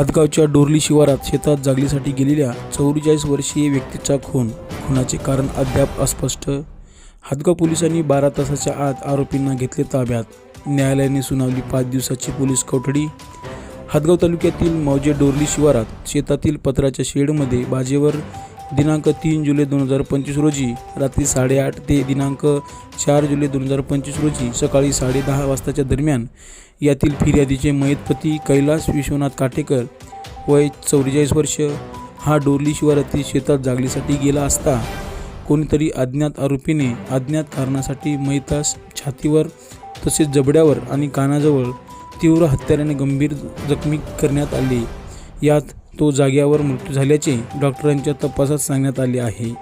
हदगावच्या डोरली शिवारात शेतात जागलीसाठी गेलेल्या चौवेचाळीस वर्षीय व्यक्तीचा खून. खुनाचे कारण अद्याप अस्पष्ट. हदगाव पोलिसांनी बारा तासाच्या आत आरोपींना घेतले ताब्यात. न्यायालयाने सुनावली पाच दिवसाची पोलीस कोठडी. हदगाव तालुक्यातील मौजे डोरली शिवारात शेतातील पत्राच्या शेडमध्ये बाजेवर दिनांक तीन जुलै दोन हजार पंचवीस रोजी रात्री साडेआठ ते दिनांक चार जुलै दोन हजार पंचवीस रोजी सकाळी साडेदहा वाजताच्या दरम्यान यातील फिर्यादीचे मयतपती कैलास विश्वनाथ काटेकर वय चौवेचाळीस वर्ष हा डोरली शिवारातील शेतात जागलीसाठी गेला असता कोणीतरी अज्ञात आरोपीने अज्ञात कारणासाठी मैतास छातीवर तसेच जबड्यावर आणि कानाजवळ तीव्र हत्याराने गंभीर जखमी करण्यात आले. यात तो जाग्यावर मृत्यू झाल्याचे डॉक्टरांच्या तपासात सांगण्यात आले आहे.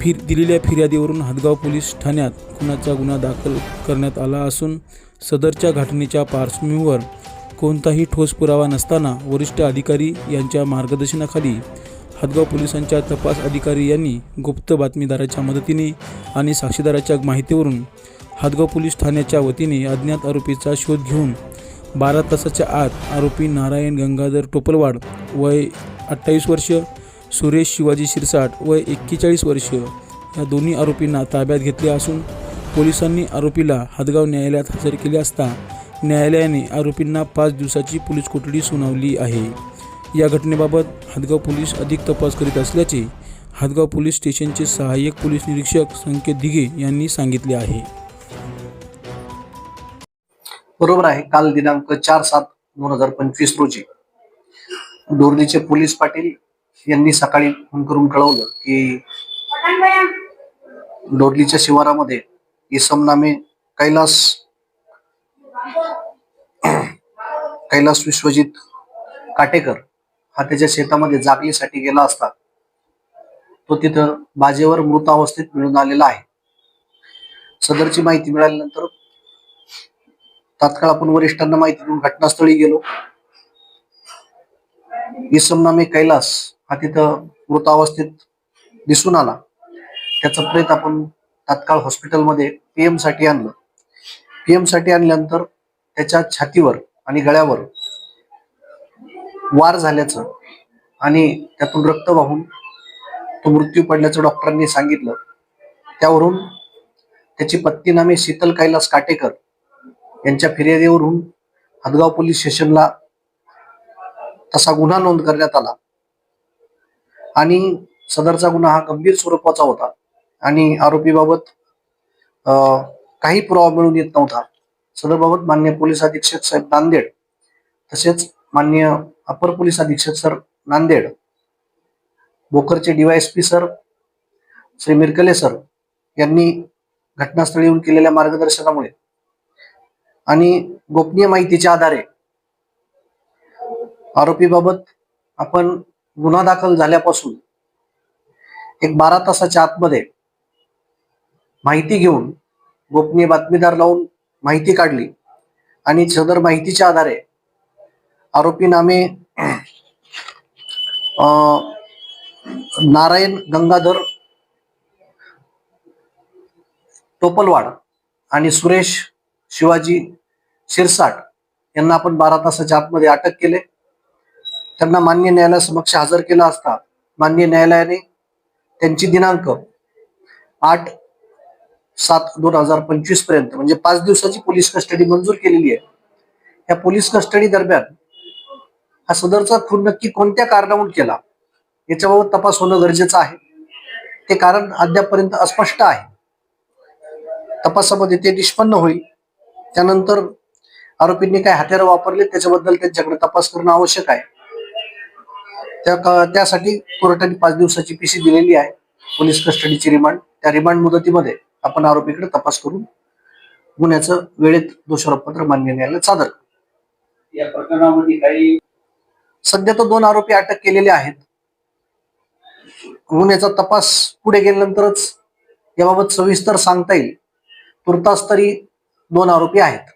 फिर दिलेल्या फिर्यादीवरून हदगाव पोलीस ठाण्यात खुनाचा गुन्हा दाखल करण्यात आला असून सदरच्या घटनेच्या पार्श्वभूमीवर कोणताही ठोस पुरावा नसताना वरिष्ठ अधिकारी यांच्या मार्गदर्शनाखाली हदगाव पोलिसांच्या तपास अधिकारी यांनी गुप्त बातमीदाराच्या मदतीने आणि साक्षीदाराच्या माहितीवरून हदगाव पोलीस ठाण्याच्या वतीने अज्ञात आरोपीचा शोध घेऊन बारा तासाच्या आत आरोपी नारायण गंगाधर टोपलवाड वय अठ्ठावीस वर्ष सुरेश शिवाजी शिरसाट वय एक्केचाळीस वर्ष या दोन्ही आरोपींना ताब्यात घेतले असून पोलिसांनी आरोपीला हदगाव न्यायालयात हजर केले असता न्यायालयाने आरोपींना पाच दिवसाची पोलीस कोठडी सुनावली आहे. या घटनेबाबत हदगाव पोलीस अधिक तपास करीत असल्याचे हदगाव पोलीस स्टेशनचे सहाय्यक पोलीस निरीक्षक संकेत दिघे यांनी सांगितले आहे. बरोबर आहे. काल दिनांक चार सात दोन हजार पंचवीस रोजी डोरलीचे पोलीस पाटील यांनी सकाळी फोन करून कळवलं की डोरलीच्या शिवारामध्ये इसम नामे कैलास कैलास विश्वजित काटेकर हा त्याच्या शेतामध्ये जागलीसाठी गेला असता. तो तिथं बाजेवर मृतावस्थेत मिळून आलेला आहे. सदरची माहिती मिळाल्यानंतर तात्काळ आपण वरिष्ठांना माहिती देऊन घटनास्थळी गेलो. इसम नामे कैलास हा तिथं मृतावस्थेत दिसून आला. त्याचा प्रेत आपण तात्काळ हॉस्पिटलमध्ये पीएमसाठी आणलं. पीएमसाठी आणल्यानंतर त्याच्या छातीवर आणि गळ्यावर वार झाल्याचं आणि त्यातून रक्त वाहून तो मृत्यू पडल्याचं डॉक्टरांनी सांगितलं. त्यावरून त्याची पत्नी नामे शीतल कैलास काटेकर यांच्या फिर्यादीवरून हदगाव पोलीस स्टेशनला तसा गुन्हा नोंद करण्यात आला. आणि सदरचा गुन्हा हा गंभीर स्वरूपाचा होता आणि आरोपीबाबत अं, काही पुरावा मिळून येत नव्हता. सदरबाबत मान्य पोलीस अधीक्षक साहेब नांदेड तसेच मान्य अपर पोलीस अधीक्षक sir Nanded भोकरचे DYSP sir Shri Mirkale sir यांनी घटनास्थळी येऊन केलेल्या मार्गदर्शनामुळे आणि गोपनीय माहितीच्या आधारे. आरोपीबाबत आपण गुन्हा दाखल झाल्यापासून एक बारा तासाच्या आतमध्ये माहिती घेऊन गोपनीय बातमीदार लावून माहिती काढली आणि सदर माहितीच्या आधारे आरोपी नामे अं, नारायण गंगाधर टोपलवाड आणि सुरेश शिवाजी शिरसाट यांना आपण बारा तासाच्या आतमध्ये अटक केले. त्यांना मान्य न्यायालयासमक्ष हजर केला असता मान्य न्यायालयाने त्यांची दिनांक आठ सात दोन हजार पंचवीसपर्यंत म्हणजे पाच दिवसाची पोलीस कस्टडी मंजूर केलेली आहे. या पोलीस कस्टडी दरम्यान हा सदरचा खून नक्की कोणत्या कारणावरून केला याच्याबाबत तपास होणं गरजेचं आहे. ते कारण अद्यापपर्यंत अस्पष्ट आहे. तपासामध्ये ते निष्पन्न होईल. त्यानंतर आरोपींनी काय हत्यारं वापरले त्याच्याबद्दल त्यांच्याकडे तपास करणं आवश्यक आहे. त्या त्यासाठी कोर्टाने पाच दिवसाची पीसी दिलेली आहे पोलीस कस्टडीची रिमांड. त्या रिमांड मुदतीमध्ये आपण आरोपीकडे तपास करून गुन्ह्याचं वेळेत दोषारोपपत्र मान्य न्यायालयात सादर करू. या प्रकरणामध्ये काही सध्या तर दोन आरोपी अटक केलेले आहेत. गुन्ह्याचा तपास पुढे गेल्यानंतरच याबाबत सविस्तर सांगता येईल. तुर्तास तरी दोन आरोपी आहेत.